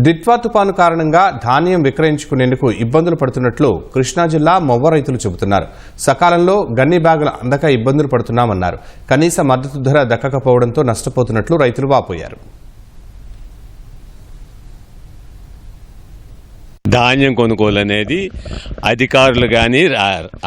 దిత్వా తుపాను కారణంగా ధాన్యం విక్రయించుకునేందుకు ఇబ్బందులు పడుతున్నట్లు కృష్ణా జిల్లా మొవ్వ రైతులు చెబుతున్నారు. సకాలంలో గన్ని బ్యాగులు అందక ఇబ్బందులు పడుతున్నామన్నారు. కనీస మద్దతు ధర దక్కకపోవడంతో నష్టపోతున్నట్లు రైతులు వాపోయారు. ధాన్యం కొనుగోలు అనేది అధికారులు కానీ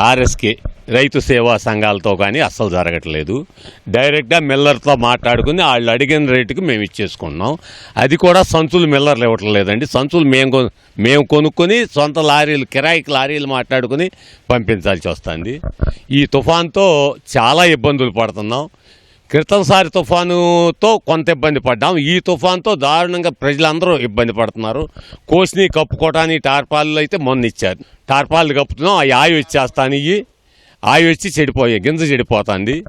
ఆర్ఎస్కే రైతు సేవా సంఘాలతో కానీ అస్సలు జరగట్లేదు. డైరెక్ట్గా మిల్లర్తో మాట్లాడుకుని వాళ్ళు అడిగిన రేటుకి మేము ఇచ్చేసుకున్నాం. అది కూడా సంచులు మిల్లర్లు ఇవ్వటం లేదండి సంచులు మేము మేము కొనుక్కొని సొంత లారీలు కిరాయికి లారీలు మాట్లాడుకుని పంపించాల్సి వస్తుంది. ఈ తుఫాన్తో చాలా ఇబ్బందులు పడుతున్నాం. క్రితంసారి తుఫానుతో కొంత ఇబ్బంది పడ్డాం. ఈ తుఫాన్తో దారుణంగా ప్రజలందరూ ఇబ్బంది పడుతున్నారు. కోసిని కప్పుకోవటానికి టార్పాలు అయితే మొన్న ఇచ్చారు. టార్పాలు కప్పుతున్నాం అవి ఆయి వచ్చేస్తాను ఇవి ఆవి వచ్చి చెడిపోయాయి గింజ చెడిపోతుంది.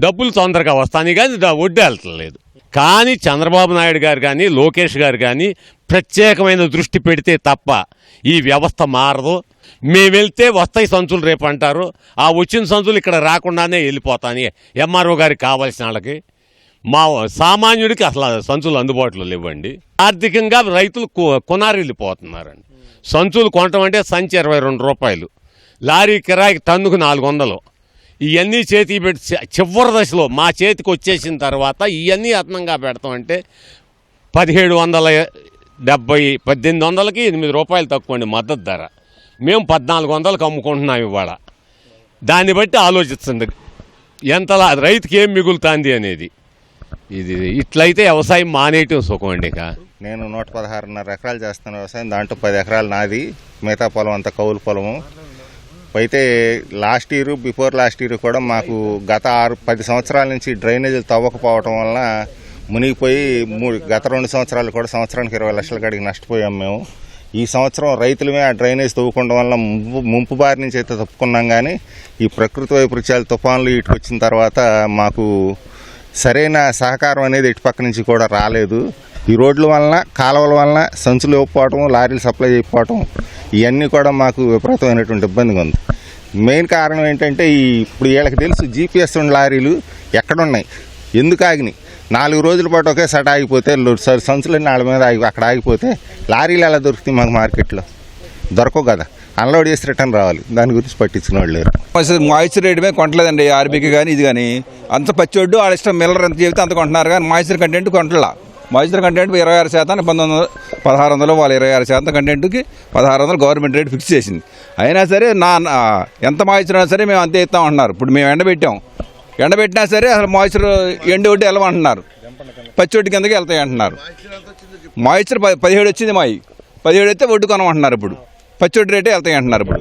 డబ్బులు తొందరగా వస్తాయి కానీ దా- వడ్డీ వెళ్తలేదు. కానీ చంద్రబాబు నాయుడు గారు కానీ లోకేష్ గారు కానీ ప్రత్యేకమైన దృష్టి పెడితే తప్ప ఈ వ్యవస్థ మారదు. మేము వెళ్తే వస్తాయి సంచులు రేపు అంటారు. ఆ వచ్చిన సంచులు ఇక్కడ రాకుండానే వెళ్ళిపోతాను ఎంఆర్ఓ గారికి కావాల్సిన వాళ్ళకి. మా సామాన్యుడికి అసలు సంచులు అందుబాటులో లేవండి. ఆర్థికంగా రైతులు కు- కొనారిల్లిపోతున్నారండి. సంచులు కొనటం అంటే సంచి ఇరవై రెండు రూపాయలు. లారీ కిరాయికి టన్నుకు నాలుగు వందలు. ఇవన్నీ చేతికి పెట్టి చివరి దశలో మా చేతికి వచ్చేసిన తర్వాత ఇవన్నీ యత్నంగా పెడతామంటే పదిహేడు వందల డెబ్బై పద్దెనిమిది వందలకి ఎనిమిది రూపాయలు తక్కువ అండి మద్దతు ధర. మేము పద్నాలుగు వందలకు అమ్ముకుంటున్నాం ఇవాళ. దాన్ని బట్టి ఆలోచిస్తుంది. ఎంతలా రైతుకి ఏం మిగులుతుంది అనేది. ఇది ఇట్లయితే వ్యవసాయం మానేయటం సుఖం అండి ఇక. నేను నూట పదహారున్నర ఎకరాలు చేస్తాను వ్యవసాయం దాంట్లో పది ఎకరాలు నాది. మిగతా పొలం అంతా కౌలు పొలము. అయితే last year before last year కూడా మాకు గత ఆరు పది సంవత్సరాల నుంచి డ్రైనేజీలు తవ్వకపోవటం వలన మునిగిపోయి మూడు గత రెండు సంవత్సరాలు కూడా సంవత్సరానికి ఇరవై లక్షల కాడికి నష్టపోయాం మేము. ఈ సంవత్సరం రైతులమే ఆ డ్రైనేజ్ తవ్వుకోవడం వల్ల ముంపు బారి నుంచి అయితే తప్పుకున్నాం కానీ ఈ ప్రకృతి వైపరీత్యాలు తుఫాన్లు ఇటు వచ్చిన తర్వాత మాకు సరైన సహకారం అనేది ఇటు పక్క నుంచి కూడా రాలేదు. ఈ రోడ్ల వలన కాలువల వలన సంచులు ఇవ్వకపోవటం లారీలు సప్లై చేయకపోవటం ఇవన్నీ కూడా మాకు విపరీతమైనటువంటి ఇబ్బందిగా ఉంది. మెయిన్ కారణం ఏంటంటే ఈ ఇప్పుడు వీళ్ళకి తెలుసు జీపీఎస్ ఉన్న లారీలు ఎక్కడున్నాయి? ఎందుకు ఆగినాయి? నాలుగు రోజుల పాటు ఒకేసారి ఆగిపోతే స- సంచులన్నీ వాళ్ళ మీద ఆగి అక్కడ ఆగిపోతే లారీలు ఎలా దొరుకుతాయి మాకు మార్కెట్లో? దొరకవు కదా. అన్లోడ్ చేసి రిటర్న్ రావాలి. దాని గురించి పట్టించుకున్న వాళ్ళు లేరు. మాయిశ్చర్ రేట్ మీద కొంటలేదండి ఆర్బీకి కానీ ఇది కానీ అంత పచ్చోడ్డు వాళ్ళ ఇష్టం మిల్లర్ ఎంత చెబితే అంత కొంటున్నారు కానీ మాయిశ్చర్ కంటెంట్ కొంటలా. మాయిశ్చర్ కంటెంట్ ఇరవై ఆరు శాతానికి పంతొమ్మిది వందల పదహారు వందలు వాళ్ళ ఇరవై ఆరు శాతం కంటెంట్కి పదహారు వందలు గవర్నమెంట్ రేట్ ఫిక్స్ చేసింది. అయినా సరే నా ఎంత మాయిశ్చర్ అయినా సరే మేము అంతే ఇస్తాం అంటున్నారు. ఇప్పుడు మేము ఎండబెట్టాం ఎండబెట్టినా సరే అసలు మాయిశ్చర్ ఎండు ఒకటి వెళ్ళమంటున్నారు పచ్చొడ్డు కిందకి వెళ్తాయి అంటున్నారు. మాయిశ్చర్ పదిహేడు వచ్చింది మాయి. పదిహేడు అయితే ఒడ్డు కొనమంటున్నారు ఇప్పుడు. పచ్చి ఒడ్డు రేటే వెళ్తాయి అంటున్నారు ఇప్పుడు.